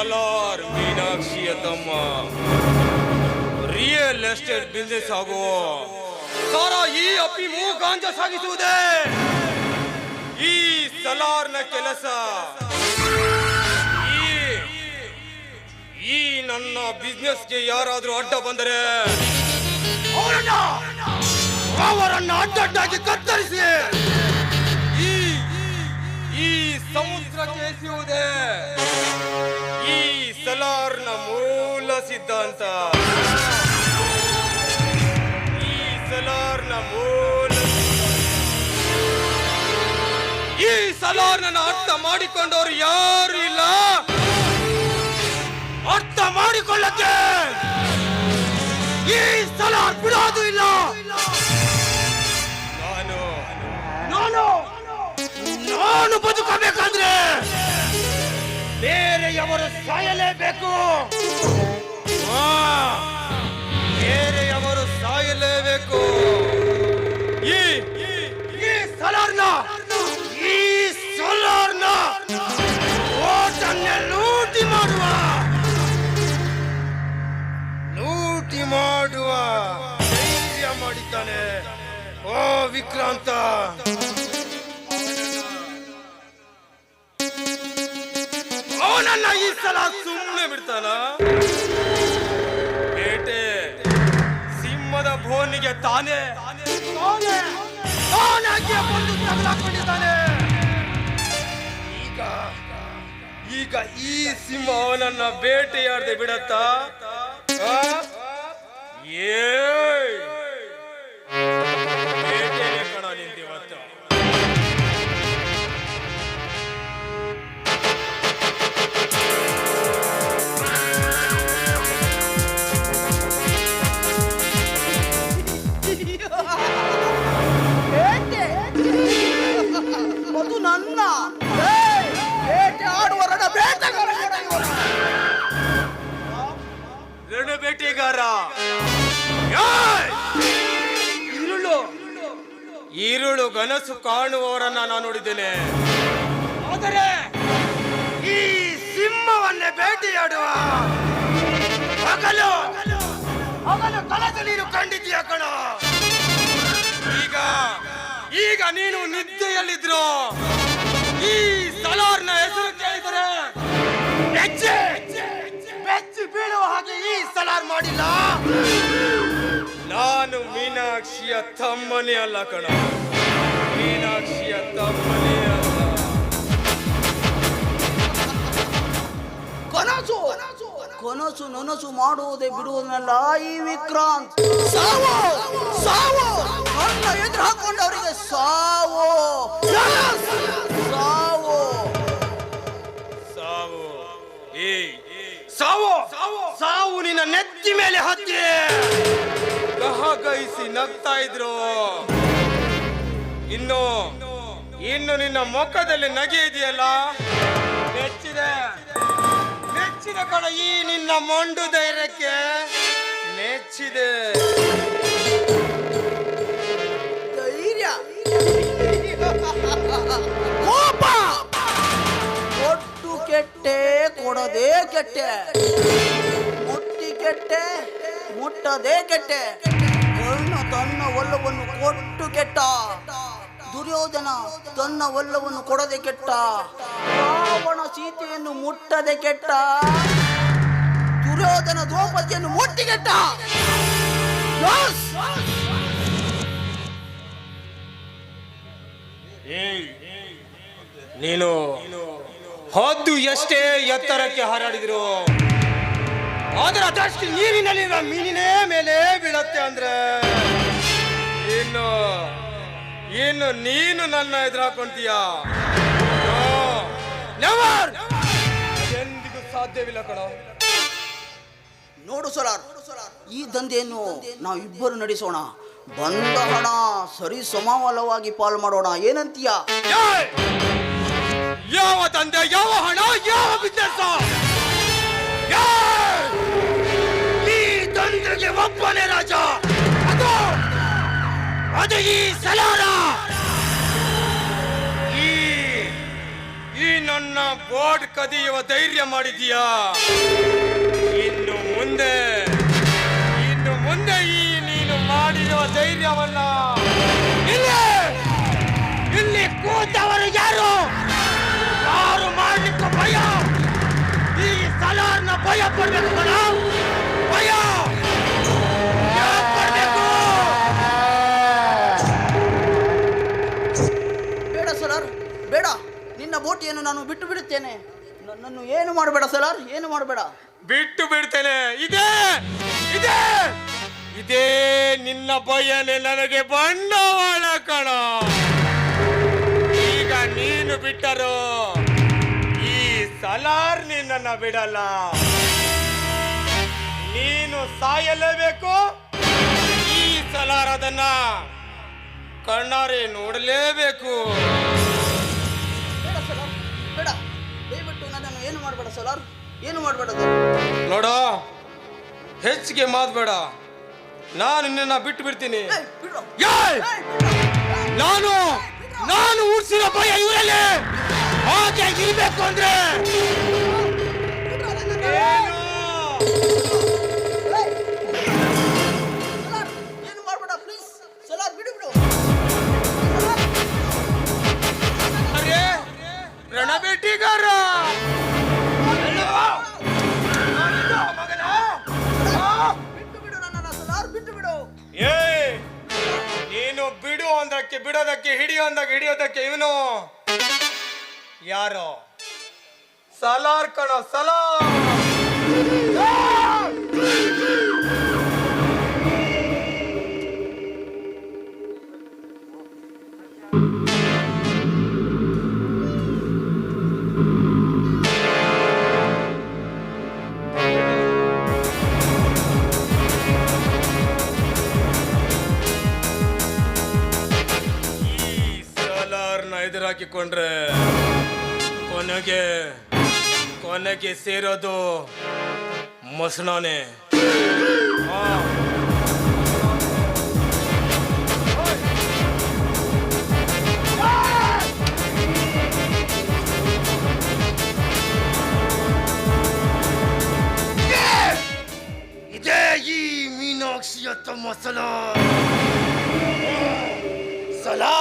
ಸಲಾರ್ ಮೀನಾಕ್ಷಿ ತಮ್ಮ real estate business ಆಗುವ ಸಾರ ಈ ಅಪ್ಪಿ ಗಾಂಜ ಸಾಗಿಸುವುದೇ? ಈ ಸಲಾರ್ನ ಕೆಲಸ. ಈ ನನ್ನ ಬಿಸ್ನೆಸ್ಗೆ ಯಾರಾದ್ರೂ ಅಡ್ಡ ಬಂದರೆ? ಅವರನ್ನ ಅಡ್ಡಡ್ಡಾಗಿ ಕತ್ತರಿಸಿ. ಈ ಈ ಸಮುದ್ರಕ್ಕೆ ಎಸೆಯುವುದೇ ಸಿದ್ಧಾಂತ. ಈ ಸಲಾರ್ನ ಮೂಲ ಈ ಸಲಾರ್ನ ಅರ್ಥ ಮಾಡಿಕೊಂಡವರು ಯಾರು ಇಲ್ಲ. ಅರ್ಥ ಮಾಡಿಕೊಳ್ಳಕ್ಕೆ ಈ ಸಲಾರ್ ಬಿಡೋದು ಇಲ್ಲ. ನಾನು ನಾನು ನಾನು ಬದುಕಬೇಕಾದ್ರೆ ಬೇರೆಯವರು ಸಾಯಲೇಬೇಕು. ಮಾಡಿದ್ದಾನೆ. ಓ, ವಿಕ್ರಾಂತ. ಅವನನ್ನ ಈ ಸಲ ಸುಮ್ಮನೆ ಬಿಡ್ತಾನ? ಬೇಟೆ, ಸಿಂಹದ ಭೋನಿಗೆ ತಾನೇ. ತಾನಾಗಿ ಬಂದು ತಗಲಾಕೊಂಡಿದ್ದಾನೆ ಈಗ ಈಗ ಈ ಸಿಂಹ ಅವನನ್ನ ಬೇಟೆಯಾಡದೆ ಬಿಡತ್ತಾ? ಆ? ಬೇಟೆಗಾರ! ಇರುಳು ಈರುಳು ಗನಸು ಕಾಣುವವರನ್ನ ನಾನು ನೋಡಿದ್ದೇನೆ. ಆದರೆ ಈ ಸಿಂಹವನ್ನೇ ಬೇಟೆಯಾಡುವ ಹಗಲು ಹಗಲು ಕನಸು ನೀನು ಕಂಡಿದ್ದೀಯ ಕಣ. ಈಗ ಈಗ ನೀನು ನಿದ್ದೆಯಲ್ಲಿದ್ರು ಈ ಸಲಾರ್ನ ಹೆಸರು ಕೇಳಿದರೆ ಹೆಜ್ಜೆ ಹಾಗೆ ಈ ಸಲಾರ್ ಮಾಡಿಲ್ಲ? ನಾನು ಮೀನಾಕ್ಷಿಯ ತಮ್ಮನೇ ಅಲ್ಲ ಕಣ. ಮೀನಾಕ್ಷಿಯ ತಮ್ಮನೇ ಅಲ್ಲ. ಕನಸು ಕನಸು ನನಸು ಮಾಡುವುದೇ ಬಿಡುವುದನ್ನೆಲ್ಲ ಈ ವಿಕ್ರಾಂತ್. ಸಾವು ಸಾವು. ಎದುರು ಹಾಕೊಂಡವರಿಗೆ ಸಾವು. Yes! ಸಾವು ನಿನ್ನ ನೆತ್ತಿ ಮೇಲೆ ಹತ್ತಿ. ಗಹಗಹಿಸಿ ನಗ್ತಾ ಇದ್ರು. ಇನ್ನು ಇನ್ನು ನಿನ್ನ ಮುಖದಲ್ಲಿ ನಗೆ ಇದೆಯಲ್ಲ? ನೆಚ್ಚಿದೆ. ಮೆಚ್ಚಿದ ಕಣ ಈ ನಿನ್ನ ಮೊಂಡು ಧೈರ್ಯಕ್ಕೆ. ನೆಚ್ಚಿದೆ. ಧೈರ್ಯ. ಕೋಪ. ಕೊಟ್ಟು ಕೆಟ್ಟೆ ಕೊಡೋದೇ ಕೆಟ್ಟೆ. ಕೆಟ್ಟೆ, ಮುಟ್ಟದೆ ಕೆಟ್ಟೆ. ಕರ್ಣ ತನ್ನ ಒಲ್ಲವನ್ನು ಕೊಟ್ಟು ಕೆಟ್ಟ. ದುರ್ಯೋಧನ ತನ್ನ ಒಲ್ಲವನ್ನು ಕೊಡದೆ ಕೆಟ್ಟ. ರಾವಣ ಸೀತೆಯನ್ನು ಮುಟ್ಟದೆ ಕೆಟ್ಟ. ದುರ್ಯೋಧನ ದ್ರೌಪದಿಯನ್ನು ಮುಟ್ಟಿ ಕೆಟ್ಟ! ನೀನು ಹದ್ದು ಎಷ್ಟೇ ಎತ್ತರಕ್ಕೆ ಹಾರಾಡಿದ್ರು. ಆದ್ರೆ ಅದಷ್ಟು ನೀರಿನಲ್ಲಿ ಮೀನಿನೇ ಮೇಲೆ ಬೀಳತ್ತೆ ಅಂದ್ರೆ? ಇನ್ನು ಇನ್ನು ನೀನು ನನ್ನ ಎದುರು ಹಾಕೊಂತೀಯ? ಎಂದಿಗೂ ಸಾಧ್ಯವಿಲ್ಲ ಕಣ. ನೋಡು ಸೊಲಾರ್ ಈ ದಂಧೆಯನ್ನು ನಾವು ಇಬ್ಬರು ನಡೆಸೋಣ. ಬಂದ ಹಣ ಸರಿ ಸಮವಲವಾಗಿ ಪಾಲು ಮಾಡೋಣ. ಏನಂತೀಯ! ಯಾವ ತಂದೆ ಯಾವ ಹಣ ಯಾವ ಬಿಸ್ನೆಸ್ ಈ ಈ ಸಲಾರ ಈ ಈ ನನ್ನ ಬೋರ್ಡ್ ಕದಿಯುವ ಧೈರ್ಯ ಮಾಡಿದೀಯಾ ಇನ್ನು ಮುಂದೆ ಇನ್ನು ಮುಂದೆ ಈ ನೀನು ಮಾಡಿರುವ ಧೈರ್ಯವನ್ನ ಇಲ್ಲಿ ಇಲ್ಲಿ ಕೂತವರು ಯಾರು? ಯಾರು ಮಾಡಲಿಕ್ಕೂ ಭಯ? ಈ ಸಲಾರ್ನ ಭಯ ಪಡ್ಬೇಕು ಬೋಟಿಯನ್ನು ನಾನು ಬಿಟ್ಟು ಬಿಡುತ್ತೇನೆ. ನನ್ನನ್ನು ಏನು ಮಾಡಬೇಡ ಸಲಾರ್? ಏನು ಮಾಡಬೇಡ? ಬಿಟ್ಟು ಬಿಡ್ತೇನೆ. ಇದೇ ಇದೇ ಇದೇ ನಿನ್ನ ಬಯಲೆ ನನಗೆ ಬಂಡವಾಳ ಕಣ. ಈಗ ನೀನು ಬಿಟ್ಟರು ಈ ಸಲಾರ್ ನಿನ್ನನ್ನ ಬಿಡಲ್ಲ. ನೀನು ಸಾಯಲೇಬೇಕು. ಈ ಸಲಾರ್ ಅದನ್ನ ಕಣ್ಣಾರೆ ನೋಡಲೇಬೇಕು. ಸಲಾರ್? ಏನು ಮಾಡಬೇಡ ನೋಡೋ ಹೆಚ್ಚಿಗೆ ಮಾತ್ಬೇಡ ನಾನು ನಿನ್ನ ಬಿಟ್ಟು ಬಿಡ್ತೀನಿ. ನಾನು ನಾನು ಉಡ್ಸಿರೋ ಭಯ ಇವರಲ್ಲಿ. ಹಾಗೆ ಇರ್ಬೇಕು ಅಂದ್ರೆ ಬಿಡೋದಕ್ಕೆ ಹಿಡಿಯೋ ಅಂದಾಗ ಹಿಡಿಯೋದಕ್ಕೆ ಇವನು ಯಾರೋ? ಸಲಾರ್ ಕಣ ಸಲಾರ್! ಕೊನೆಗೆ ಕೊನೆಗೆ ಸೇರೋದು ಮೊಸಣಾನೆ ಆ. ಇದೇ ಈ ಮೀನಾಕ್ಷಿಯ ತಮ್ಮ ಸಲಾರ್ ಸಲಾರ್